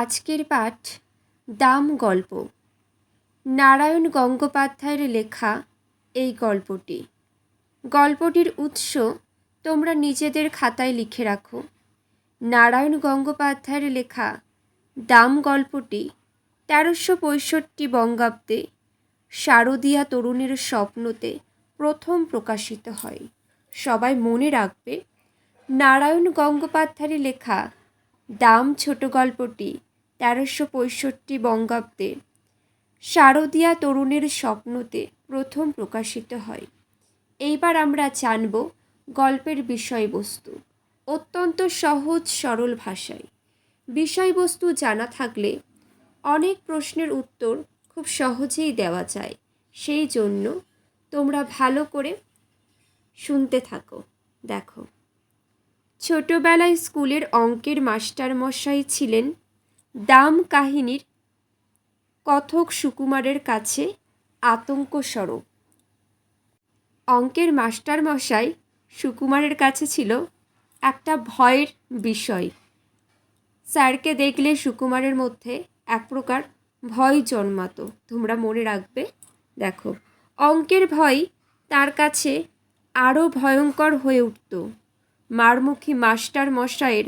আজকের পাঠ দাম গল্প। নারায়ণ গঙ্গোপাধ্যায়ের লেখা এই গল্পটি। গল্পটির উৎস তোমরা নিজেদের খাতায় লিখে রাখো। নারায়ণ গঙ্গোপাধ্যায়ের লেখা দাম গল্পটি তেরোশো পঁয়ষট্টি বঙ্গাব্দে শারদীয়া তরুণের স্বপ্নতে প্রথম প্রকাশিত হয়। সবাই মনে রাখবে, নারায়ণ গঙ্গোপাধ্যায়ের লেখা দাম ছোট গল্পটি তেরোশো পঁয়ষট্টি বঙ্গাব্দে। শারদীয়া তরুণের স্বপ্নতে প্রথম প্রকাশিত হয়। এইবার আমরা জানব গল্পের বিষয়বস্তু। অত্যন্ত সহজ, সরল ভাষায়। বিষয়বস্তু জানা থাকলে অনেক প্রশ্নের উত্তর খুব সহজেই দেওয়া যায়। সেই জন্য তোমরা ভালো করে শুনতে থাকো। দেখো। ছোটবেলায় স্কুলের অঙ্কের মাস্টারমশাই ছিলেন দাম কাহিনীর কথক সুকুমারের কাছে আতঙ্ক স্বরূপ। অঙ্কের মাস্টারমশাই সুকুমারের কাছে ছিল একটা ভয়ের বিষয়। স্যারকে দেখলে সুকুমারের মধ্যে এক প্রকার ভয় জন্মাতো। তোমরা মনে রাখবে, দেখো, অঙ্কের ভয় তার কাছে আরও ভয়ঙ্কর হয়ে উঠত। মারমুখী মাস্টার মশাইয়ের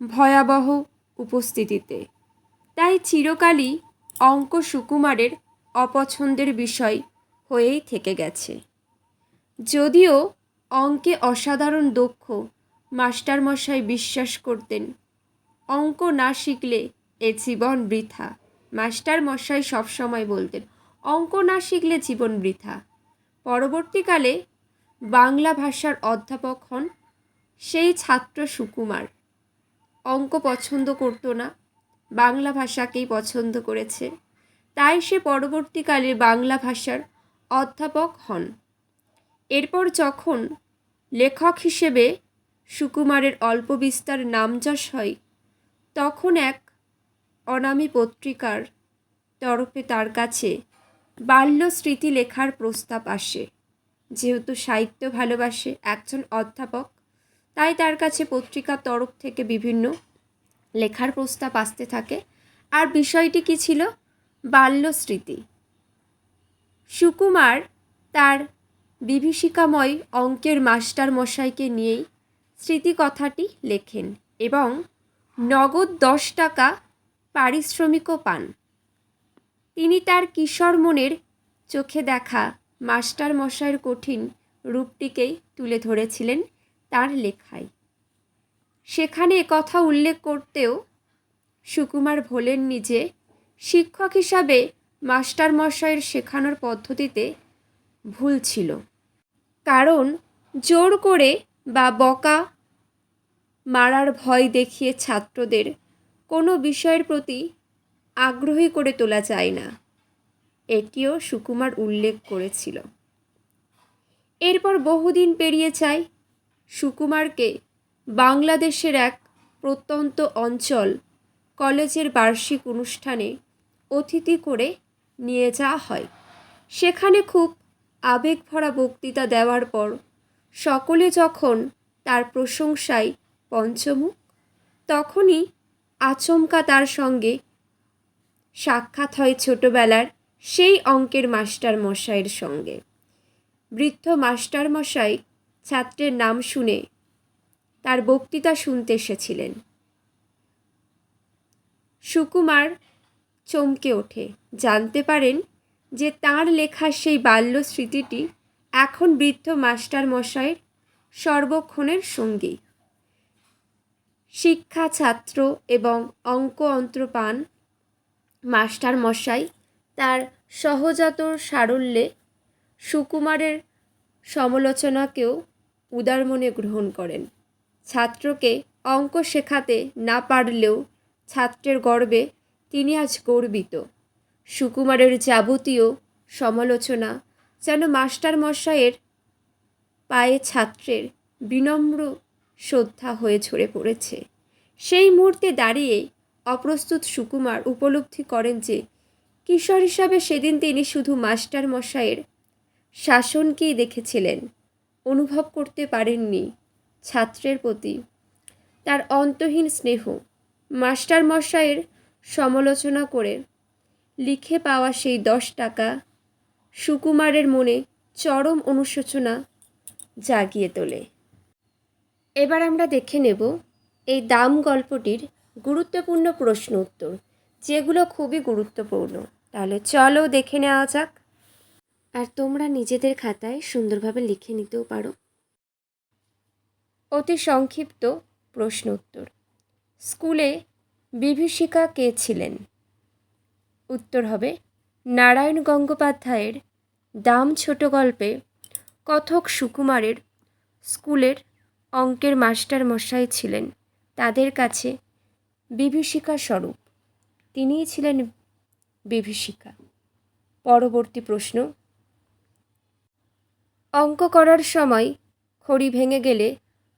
ভয়াবহ উপস্থিতিতে। তাই চিরকালই অঙ্ক সুকুমারের অপছন্দের বিষয় হয়েই থেকে গেছে। যদিও অঙ্কে অসাধারণ দক্ষ মাস্টারমশাই বিশ্বাস করতেন, অঙ্ক না শিখলে এ জীবন বৃথা। মাস্টারমশাই সবসময় বলতেন, অঙ্ক না শিখলে জীবন বৃথা। পরবর্তীকালে বাংলা ভাষার অধ্যাপক হন সেই ছাত্র সুকুমার। অঙ্ক পছন্দ করতো না, বাংলা ভাষাকেই পছন্দ করেছে। তাই সে পরবর্তীকালে বাংলা ভাষার অধ্যাপক হন। এরপর যখন লেখক হিসেবে সুকুমারের অল্প বিস্তার নামযশ হয়, তখন এক অনামী পত্রিকার তরফে তার কাছে বাল্য স্মৃতি লেখার প্রস্তাব আসে। যেহেতু সাহিত্য ভালোবাসে একজন অধ্যাপক, তাই তার কাছে পত্রিকার তরফ থেকে বিভিন্ন লেখার প্রস্তাব আসতে থাকে। আর বিষয়টি কী ছিল? বাল্য স্মৃতি সুকুমার তার বিভীষিকাময় অঙ্কের মাস্টার মশাইকে নিয়েই স্মৃতিকথাটি লেখেন এবং নগদ দশ টাকা পারিশ্রমিকও পান। তিনি তার কিশোর মনের চোখে দেখা মাস্টার মশাইয়ের কঠিন রূপটিকেই তুলে ধরেছিলেন তার লেখায়। সেখানে কথা উল্লেখ করতেও সুকুমার ভোলেননি যে, শিক্ষক হিসাবে মাস্টার মশাইয়ের শেখানোর পদ্ধতিতে ভুল ছিল। কারণ জোর করে বা বকা মারার ভয় দেখিয়ে ছাত্রদের কোনো বিষয়ের প্রতি আগ্রহী করে তোলা যায় না। এটিও সুকুমার উল্লেখ করেছিল। এরপর বহুদিন পেরিয়ে যায়, সুকুমারকে বাংলাদেশের এক প্রত্যন্ত অঞ্চল কলেজের বার্ষিক অনুষ্ঠানে অতিথি করে নিয়ে যাওয়া হয়। সেখানে খুব আবেগভরা বক্তৃতা দেওয়ার পর সকলে যখন তার প্রশংসায় পঞ্চমুখ, তখনই আচমকা তার সঙ্গে সাক্ষাৎ হয় ছোটবেলার সেই অঙ্কের মাস্টার মশাইয়ের সঙ্গে। বৃদ্ধ মাস্টার মশাই ছাত্রের নাম শুনে তার বক্তৃতা শুনতে এসেছিলেন। সুকুমার চমকে ওঠে। জানতে পারেন যে তার লেখা সেই বাল্য স্মৃতিটি এখন বৃদ্ধ মাস্টার মশাইয়ের সর্বক্ষণের সঙ্গী। শিক্ষা ছাত্র এবং অঙ্ক অন্ত্রপান মাস্টার মশাই তার সহজাত সারল্যে সুকুমারের সমালোচনাকেও উদার মনে গ্রহণ করেন। ছাত্রকে অঙ্ক শেখাতে না পারলেও ছাত্রের গর্বে তিনি আজ গর্বিত। সুকুমারের যাবতীয় সমালোচনা যেন মাস্টার মশাইয়ের পায়ে ছাত্রের বিনম্র শ্রদ্ধা হয়ে ঝরে পড়েছে। সেই মুহূর্তে দাঁড়িয়ে অপ্রস্তুত সুকুমার উপলব্ধি করেন যে কিশোর হিসাবে সেদিন তিনি শুধু মাস্টার মশাইয়ের শাসনকেই দেখেছিলেন, অনুভব করতে পারেননি ছাত্রের প্রতি। তার অন্তহীন স্নেহ মাস্টার মশাইয়ের সমালোচনা করে লিখে পাওয়া সেই দশ টাকা সুকুমারের মনে চরম অনুশোচনা জাগিয়ে তোলে। এবার আমরা দেখে নেব এই দাম গল্পটির গুরুত্বপূর্ণ প্রশ্ন উত্তর, যেগুলো খুবই গুরুত্বপূর্ণ। তাহলে চলো দেখে নেওয়া যাক। আর তোমরা নিজেদের খাতায় সুন্দরভাবে লিখে নিতেও পারো। অতি সংক্ষিপ্ত প্রশ্ন উত্তর। স্কুলে বিভীষিকা কে ছিলেন? উত্তর হবে, নারায়ণ গঙ্গোপাধ্যায়ের দাম ছোট গল্পে কথক সুকুমারের স্কুলের অঙ্কের মাস্টার মশাই ছিলেন। তাদের কাছে বিভীষিকা স্বরূপ। তিনিই ছিলেন বিভীষিকা। পরবর্তী প্রশ্ন। অঙ্ক করার সময় খড়ি ভেঙে গেলে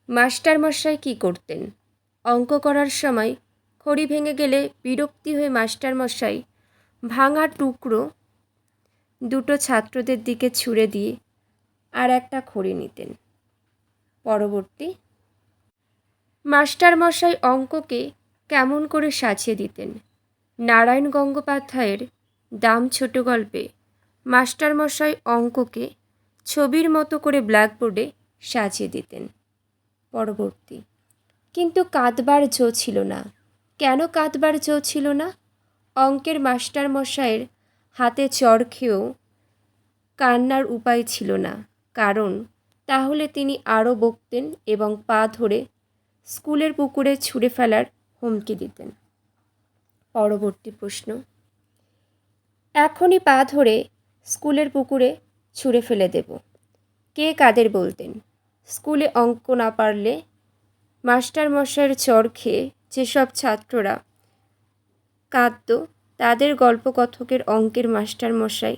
মাস্টার মশাই কী করতেন? অঙ্ক করার সময় খড়ি ভেঙে গেলে বিরক্তি হয়ে মাস্টার মশাই ভাঙা টুকরো দুটো ছাত্রদের দিকে ছুঁড়ে দিয়ে আর একটা খড়ি নিতেন। পরবর্তী। মাস্টার মশাই অঙ্ককে কেমন করে সাজিয়ে দিতেন? নারায়ণ গঙ্গোপাধ্যায়ের দাম ছোট গল্পে মাস্টার মশাই অঙ্ককে ছবির মতো করে ব্ল্যাকবোর্ডে সাজিয়ে দিতেন। পরবর্তী, কিন্তু কাঁদবার জো ছিল না। কেন কাঁদবার জো ছিল না? অঙ্কের মাস্টারমশাইয়ের হাতে চর খেয়েও কান্নার উপায় ছিল না। কারণ তাহলে তিনি আরও বকতেন এবং পা ধরে স্কুলের পুকুরে ছুঁড়ে ফেলার হুমকি দিতেন। পরবর্তী প্রশ্ন। এখনই পা ধরে স্কুলের পুকুরে ছুঁড়ে ফেলে দেব। কে কাদের বলতেন? স্কুলে অঙ্ক না পারলে মাস্টার মশাইয়ের চর খেয়ে যেসব ছাত্ররা কাঁদত, তাদের গল্পকথকের অঙ্কের মাস্টার মশাই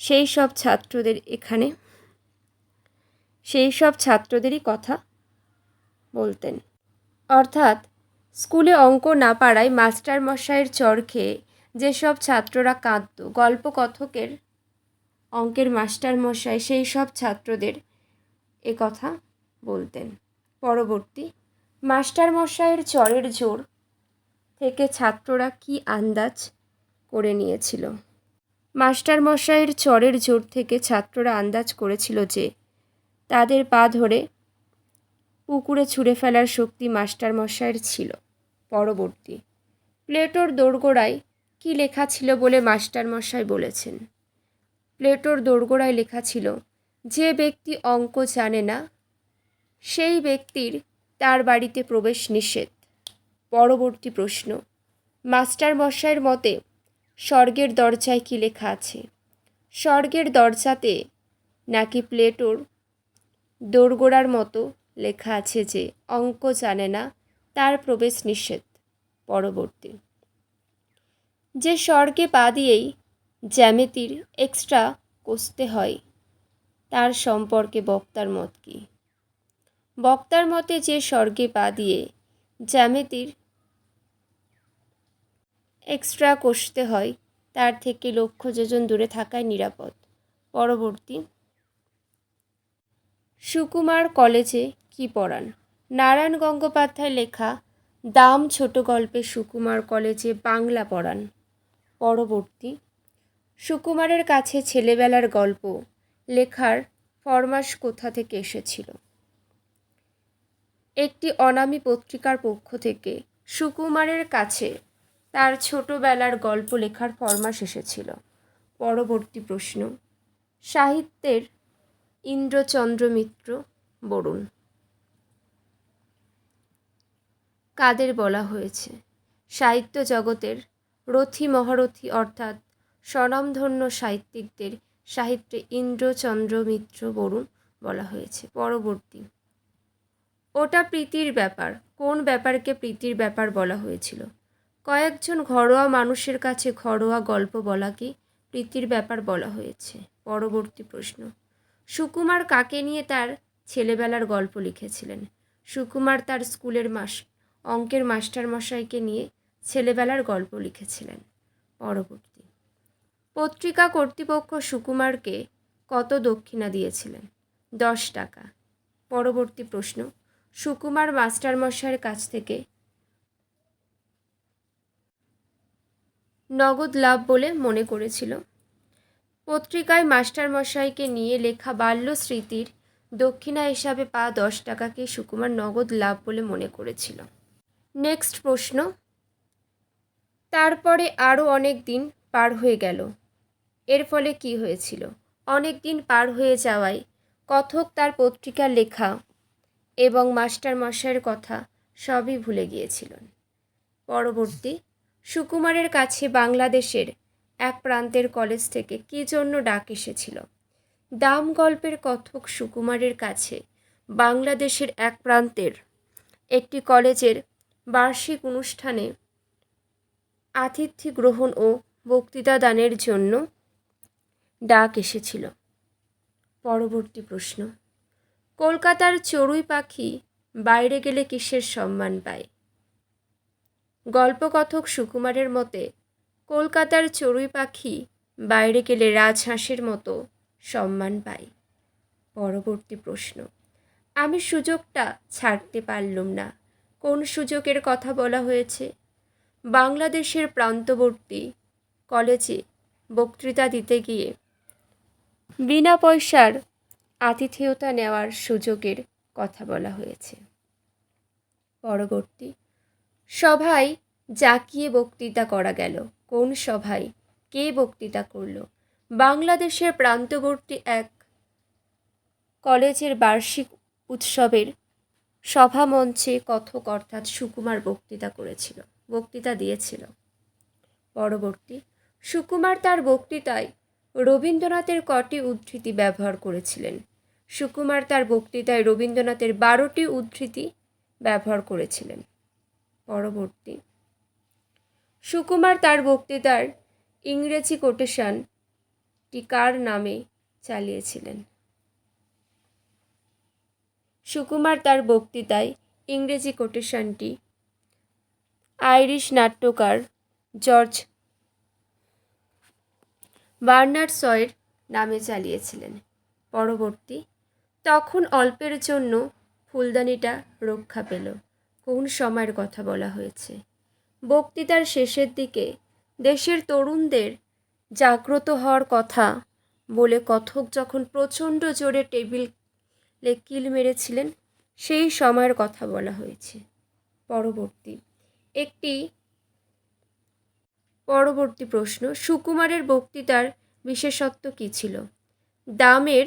সেই সব ছাত্রদের এখানে, সেই সব ছাত্রদেরই কথা বলতেন। অর্থাৎ স্কুলে অঙ্ক না পারায় মাস্টার মশাইয়ের চর খেয়ে যেসব ছাত্ররা কাঁদত গল্পকথকের অঙ্কের মাস্টার মশাই সেই সব ছাত্রদের এ কথা বলতেন। পরবর্তী মাস্টার মশাইয়ের চরের জোর থেকে ছাত্ররা কি আন্দাজ করে নিয়েছিল? মাস্টার মশাইয়ের চরের জোর থেকে ছাত্ররা আন্দাজ করেছিল যে তাদের পা ধরে পুকুরে ছুঁড়ে ফেলার শক্তি মাস্টার মশাইয়ের ছিল। পরবর্তী। প্লেটোর দোরগোড়ায় কী লেখা ছিল বলে মাস্টার মশাই বলেছেন? প্লেটোর দোরগোড়ায় লেখা ছিল, যে ব্যক্তি অঙ্ক জানে না, সেই ব্যক্তির তার বাড়িতে প্রবেশ নিষেধ। পরবর্তী প্রশ্ন মাস্টার মশাইয়ের মতে স্বর্গের দরজায় কী লেখা আছে? স্বর্গের দরজাতে নাকি প্লেটোর দোরগোড়ার মতো লেখা আছে যে, অঙ্ক জানে না তার প্রবেশ নিষেধ। পরবর্তী। যে স্বর্গে পা দিয়েই জ্যামিতির এক্সট্রা কষতে হয়, তার সম্পর্কে বক্তার মত কী? বক্তার মতে যে স্বর্গে পা দিয়ে জ্যামিতির এক্সট্রা কষতে হয়, তার থেকে লক্ষ্য যোজন দূরে থাকায় নিরাপদ। পরবর্তী। সুকুমার কলেজে কি পড়ান? নারায়ণ গঙ্গোপাধ্যায় লেখা দাম ছোট গল্পে সুকুমার কলেজে বাংলা পড়ান। পরবর্তী সুকুমারের কাছে ছেলেবেলার গল্প লেখার ফরমাস কোথা থেকে এসেছিল? একটি অনামী পত্রিকার পক্ষ থেকে সুকুমারের কাছে তার ছোটবেলার গল্প লেখার ফরমাস এসেছিল। পরবর্তী প্রশ্ন, সাহিত্যের ইন্দ্রচন্দ্র মিত্র বরুণ। কাদের বলা হয়েছে? সাহিত্য জগতের রথী মহারথী অর্থাৎ স্বনামধন্য সাহিত্যিকদের সাহিত্যে ইন্দ্রচন্দ্র মিত্র বরুণ বলা হয়েছে। পরবর্তী। ওটা প্রীতির ব্যাপার। কোন ব্যাপারকে প্রীতির ব্যাপার বলা হয়েছিল? কয়েকজন ঘরোয়া মানুষের কাছে ঘরোয়া গল্প বলাকে প্রীতির ব্যাপার বলা হয়েছে? পরবর্তী প্রশ্ন। সুকুমার কাকে নিয়ে তার ছেলেবেলার গল্প লিখেছিলেন? সুকুমার তার স্কুলের মাস অঙ্কের মাস্টার মশাইকে নিয়ে ছেলেবেলার গল্প লিখেছিলেন। পরবর্তী। পত্রিকা কর্তৃপক্ষ সুকুমারকে কত দক্ষিণা দিয়েছিলেন? দশ টাকা। পরবর্তী প্রশ্ন, সুকুমার মাস্টারমশাইয়ের কাছ থেকে নগদ লাভ বলে মনে করেছিল? পত্রিকায় মাস্টারমশাইকে নিয়ে লেখা বাল্য স্মৃতির দক্ষিণা হিসাবে পা দশ টাকাকে সুকুমার নগদ লাভ বলে মনে করেছিল। নেক্সট প্রশ্ন। তারপরে আরও অনেক দিন পার হয়ে গেল। এর ফলে কি হয়েছিল? অনেক দিন পার হয়ে যাওয়ায় কথক তার পত্রিকার লেখা এবং মাস্টার মাস্টারমশাইয়ের কথা সবই ভুলে গিয়েছিলেন। পরবর্তী, সুকুমারের কাছে বাংলাদেশের এক প্রান্তের কলেজ থেকে কী জন্য ডাক এসেছিল? দাম গল্পের কথক সুকুমারের কাছে বাংলাদেশের এক প্রান্তের একটি কলেজের বার্ষিক অনুষ্ঠানে আতিথ্য গ্রহণ ও বক্তৃতা দানের জন্য ডাক এসেছিল। পরবর্তী প্রশ্ন, কলকাতার চড়ুই পাখি বাইরে গেলে কিসের সম্মান পায়? গল্পকথক সুকুমারের মতে, কলকাতার চড়ুই পাখি বাইরে গেলে রাজহাঁসের মতো সম্মান পায়। পরবর্তী প্রশ্ন, আমি সুযোগটা ছাড়তে পারলুম না। কোন সুযোগের কথা বলা হয়েছে? বাংলাদেশের প্রান্তবর্তী কলেজে বক্তৃতা দিতে গিয়ে বিনা পয়সার আতিথেয়তা নেওয়ার সুযোগের কথা বলা হয়েছে। পরবর্তী সভায় জাকিয়ে বক্তৃতা করা গেল? কোন সভায় কে বক্তৃতা করল? বাংলাদেশের প্রান্তবর্তী এক কলেজের বার্ষিক উৎসবের সভামঞ্চে কথক অর্থাৎ সুকুমার বক্তৃতা করেছিল, বক্তৃতা দিয়েছিল। পরবর্তী, সুকুমার তার বক্তৃতায় রবীন্দ্রনাথের কটি উদ্ধৃতি ব্যবহার করেছিলেন। সুকুমার তার বক্তৃতায় রবীন্দ্রনাথের বারোটি উদ্ধৃতি ব্যবহার করেছিলেন। পরবর্তী, সুকুমার তার বক্তৃতার ইংরেজি কোটেশনটি কার নামে চালিয়েছিলেন? সুকুমার তার বক্তৃতায় ইংরেজি কোটেশনটি। আইরিশ নাট্যকার জর্জ বার্নার্ড সয়ের নামে চালিয়েছিলেন। পরবর্তী, তখন অল্পের জন্য ফুলদানিটা রক্ষা পেল। কোন সময়ের কথা বলা হয়েছে? বক্তৃতার শেষের দিকে, দেশের তরুণদের জাগ্রত হওয়ার কথা বলে কথক যখন প্রচণ্ড জোরে টেবিলে কিল মেরেছিলেন, সেই সময়ের কথা বলা হয়েছে। পরবর্তী, একটি পরবর্তী প্রশ্ন, সুকুমারের বক্তৃতার বিশেষত্ব কী ছিল? দামের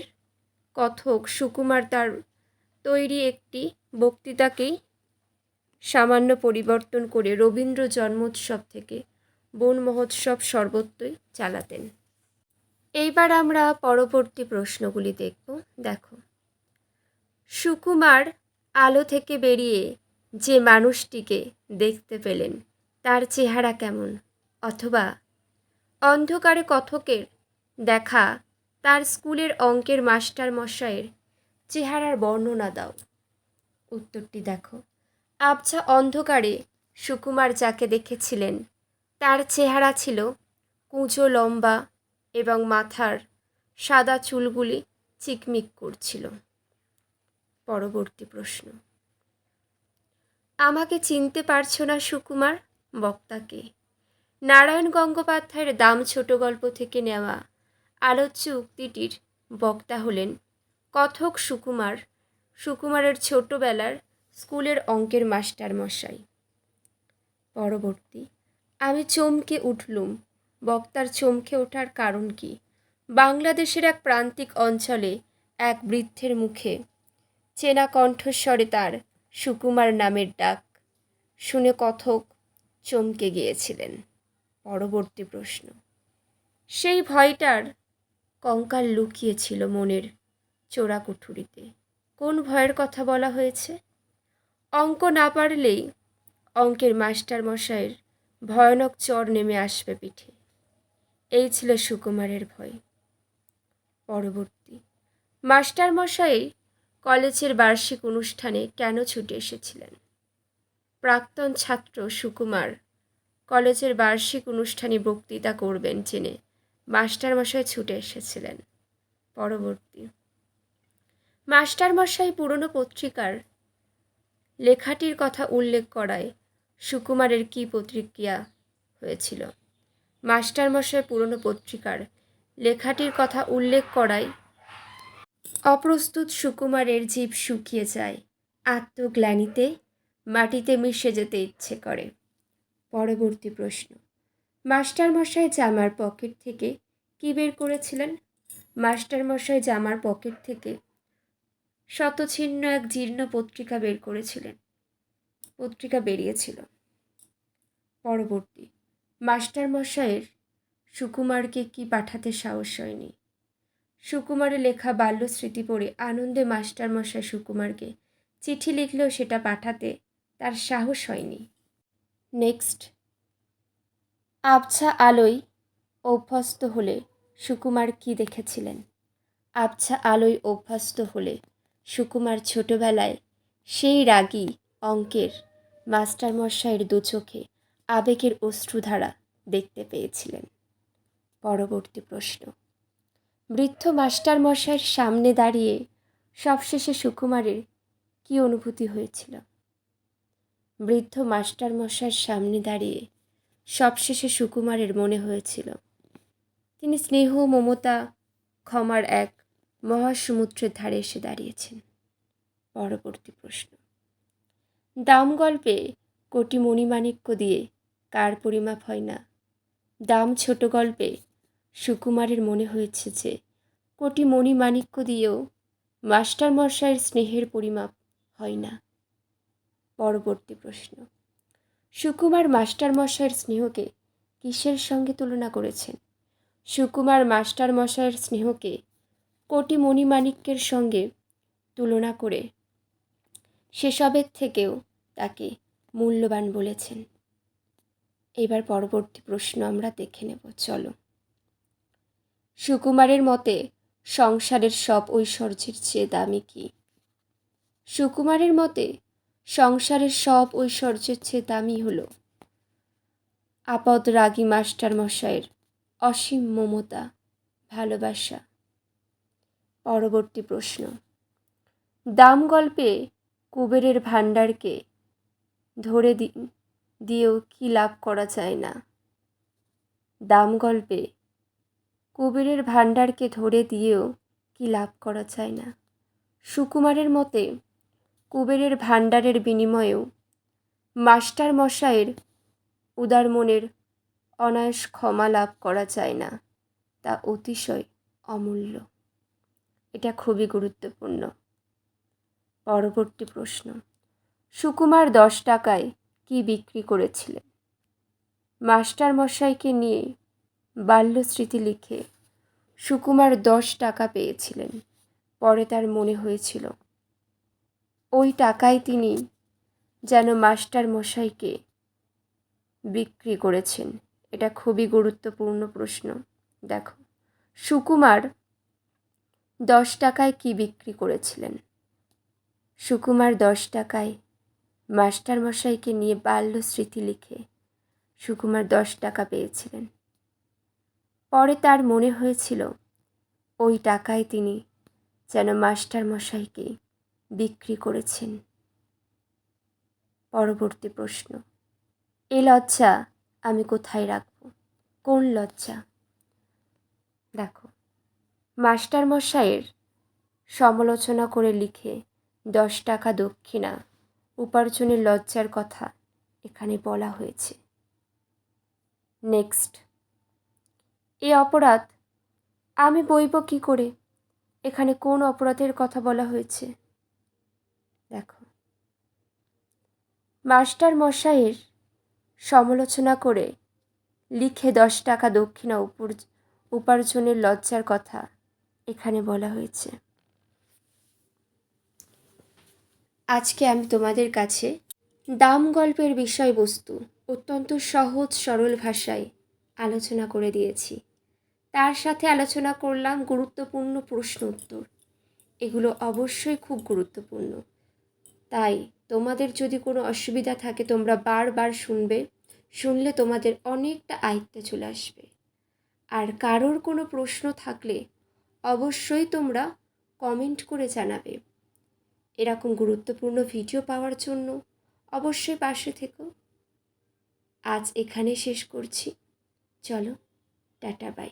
কথক সুকুমার তার তৈরি একটি বক্তৃতাকেই সামান্য পরিবর্তন করে রবীন্দ্র জন্মোৎসব থেকে বন মহোৎসব সর্বত্রই চালাতেন। এইবার আমরা পরবর্তী প্রশ্নগুলি দেখব। দেখো সুকুমার আলো থেকে বেরিয়ে যে মানুষটিকে দেখতে পেলেন, তার চেহারা কেমন? অথবা অন্ধকারে কথকের দেখা তার স্কুলের অঙ্কের মাস্টার মশাইয়ের চেহারার বর্ণনা দাও। উত্তরটি দেখো। আবছা অন্ধকারে সুকুমার যাকে দেখেছিলেন, তার চেহারা ছিল কুঁচো লম্বা এবং মাথার সাদা চুলগুলি চিকমিক করছিল। পরবর্তী প্রশ্ন। আমাকে চিনতে পারছ না সুকুমার? বক্তাকে। নারায়ণ গঙ্গোপাধ্যায়ের দাম ছোট গল্প থেকে নেওয়া আলোচ্য উক্তিটির বক্তা হলেন কথক সুকুমার, সুকুমারের ছোটবেলার স্কুলের অঙ্কের মাস্টার মশাই। পরবর্তী, আমি চমকে উঠলুম। বক্তার চমকে ওঠার কারণ কি? বাংলাদেশের এক প্রান্তিক অঞ্চলে এক বৃদ্ধের মুখে চেনা কণ্ঠস্বরে তার সুকুমার নামের ডাক শুনে কথক চমকে গিয়েছিলেন। পরবর্তী প্রশ্ন। সেই ভয়টার কঙ্কাল লুকিয়েছিল মনের চোরা কুঠুরিতে কোন ভয়ের কথা বলা হয়েছে? অঙ্ক না পারলেই অঙ্কের মাস্টার মশাইয়ের ভয়ানক চর নেমে আসবে পিঠে। এই ছিল সুকুমারের ভয়। পরবর্তী। মাস্টার মশাই কলেজের বার্ষিক অনুষ্ঠানে কেন ছুটে এসেছিলেন? প্রাক্তন ছাত্র সুকুমার, কলেজের বার্ষিক অনুষ্ঠানে বক্তৃতা করবেন জেনে মাস্টারমশাই ছুটে এসেছিলেন। পরবর্তী। মাস্টারমশাই পুরনো পত্রিকার লেখাটির কথা উল্লেখ করায় সুকুমারের কী প্রতিক্রিয়া হয়েছিল? মাস্টারমশাই পুরনো পত্রিকার লেখাটির কথা উল্লেখ করায় অপ্রস্তুত সুকুমারের জীব শুকিয়ে যায়। আত্মগ্লানিতে মাটিতে মিশে যেতে ইচ্ছে করে। পরবর্তী প্রশ্ন, মাস্টারমশাই জামার পকেট থেকে কী বের করেছিলেন? মাস্টারমশাই জামার পকেট থেকে শতছিন্ন এক জীর্ণ পত্রিকা বের করেছিলেন। পত্রিকা বেরিয়েছিল। পরবর্তী, মাস্টারমশাইয়ের সুকুমারকে কি পাঠাতে সাহস হয়নি? সুকুমারের লেখা বাল্য স্মৃতি পড়ে আনন্দে মাস্টারমশাই সুকুমারকে। চিঠি লিখলেও সেটা পাঠাতে তার সাহস হয়নি। নেক্সট। আবছা আলোয় অভ্যস্ত হলে সুকুমার কি দেখেছিলেন? আবছা আলোয় অভ্যস্ত হলে সুকুমার ছোটবেলায় সেই রাগী অঙ্কের মাস্টারমশাইয়ের দু চোখে আবেগের অশ্রুধারা দেখতে পেয়েছিলেন। পরবর্তী প্রশ্ন। বৃদ্ধ মাস্টারমশাইয়ের সামনে দাঁড়িয়ে সবশেষে সুকুমারের কী অনুভূতি হয়েছিল? বৃদ্ধ মাস্টারমশাইয়ের সামনে দাঁড়িয়ে সবশেষে সুকুমারের মনে হয়েছিল, তিনি স্নেহ, মমতা, ক্ষমার এক মহাসমুদ্রের ধারে এসে দাঁড়িয়েছেন। পরবর্তী প্রশ্ন, দাম গল্পে কোটি মণিমাণিক্য দিয়ে কার পরিমাপ হয় না? দাম ছোট গল্পে সুকুমারের মনে হয়েছে যে, কোটি মণিমাণিক্য দিয়েও মাস্টারমশাইয়ের স্নেহের পরিমাপ হয় না। পরবর্তী প্রশ্ন, সুকুমার মাস্টারমশাইয়ের স্নেহকে কিসের সঙ্গে তুলনা করেছেন? সুকুমার মাস্টারমশাইয়ের স্নেহকে কোটি মণিমাণিক্যের সঙ্গে তুলনা করে সেসবের থেকেও তাকে মূল্যবান বলেছেন। এবার পরবর্তী প্রশ্ন আমরা দেখে নেব, চলো। সুকুমারের মতে, সংসারের সব ঐশ্বর্যের চেয়ে দামি কি? সুকুমারের মতে, সংসারের সব ঐশ্বর্যের চেয়ে দামি হল আপদ রাগী মাস্টার মশাইয়ের অসীম মমতা, ভালোবাসা। পরবর্তী প্রশ্ন। দাম গল্পে কুবেরের ভাণ্ডারকে ধরে দিয়েও কি লাভ করা যায় না? দাম গল্পে কুবেরের ভাণ্ডারকে ধরে দিয়েও কি লাভ করা যায় না? সুকুমারের মতে, কুবেরের ভাণ্ডারের বিনিময়েও মাস্টার মশাইয়ের উদার মনের অনায়াস ক্ষমা লাভ করা যায় না, তা অতিশয় অমূল্য। এটা খুবই গুরুত্বপূর্ণ। পরবর্তী প্রশ্ন, সুকুমার দশ টাকায় কি বিক্রি করেছিলেন? মাস্টার মশাইকে নিয়ে বাল্যস্মৃতি লিখে সুকুমার দশ টাকা পেয়েছিলেন। পরে তার মনে হয়েছিল, ওই টাকায় তিনি যেন মাস্টার মশাইকে বিক্রি করেছেন। এটা খুবই গুরুত্বপূর্ণ প্রশ্ন। দেখো, সুকুমার দশ টাকায় কি বিক্রি করেছিলেন? সুকুমার দশ টাকায় মাস্টার মশাইকে নিয়ে বাল্য স্মৃতি লিখে সুকুমার দশ টাকা পেয়েছিলেন। পরে তার মনে হয়েছিল, ওই টাকায় তিনি যেন মাস্টার মশাইকে বিক্রি করেছেন। পরবর্তী প্রশ্ন, এ লজ্জা আমি কোথায় রাখব? কোন লজ্জা? দেখো মাস্টার মশাইয়ের সমালোচনা করে লিখে দশ টাকা দক্ষিণা উপার্জনের লজ্জার কথা এখানে বলা হয়েছে। নেক্সট। এ অপরাধ, আমি বইব কি করে? এখানে কোন অপরাধের কথা বলা হয়েছে? দেখো। মাস্টার মশাইয়ের সমালোচনা করে লিখে দশ টাকা দক্ষিণা উপর উপার্জনের লজ্জার কথা এখানে বলা হয়েছে। আজকে আমি তোমাদের কাছে দাম গল্পের বিষয়বস্তু অত্যন্ত সহজ সরল ভাষায় আলোচনা করে দিয়েছি। তার সাথে আলোচনা করলাম গুরুত্বপূর্ণ প্রশ্ন উত্তর। এগুলো অবশ্যই খুব গুরুত্বপূর্ণ। তাই তোমাদের যদি কোনো অসুবিধা থাকে, তোমরা বারবার শুনবে, শুনলে তোমাদের অনেকটা আয়ত্তে চলে আসবে। আর কারোর কোনো প্রশ্ন থাকলে অবশ্যই তোমরা কমেন্ট করে জানাবে। এরকম গুরুত্বপূর্ণ ভিডিও পাওয়ার জন্য অবশ্যই পাশে থেকো। আজ এখানে শেষ করছি। চলো টাটা বাই।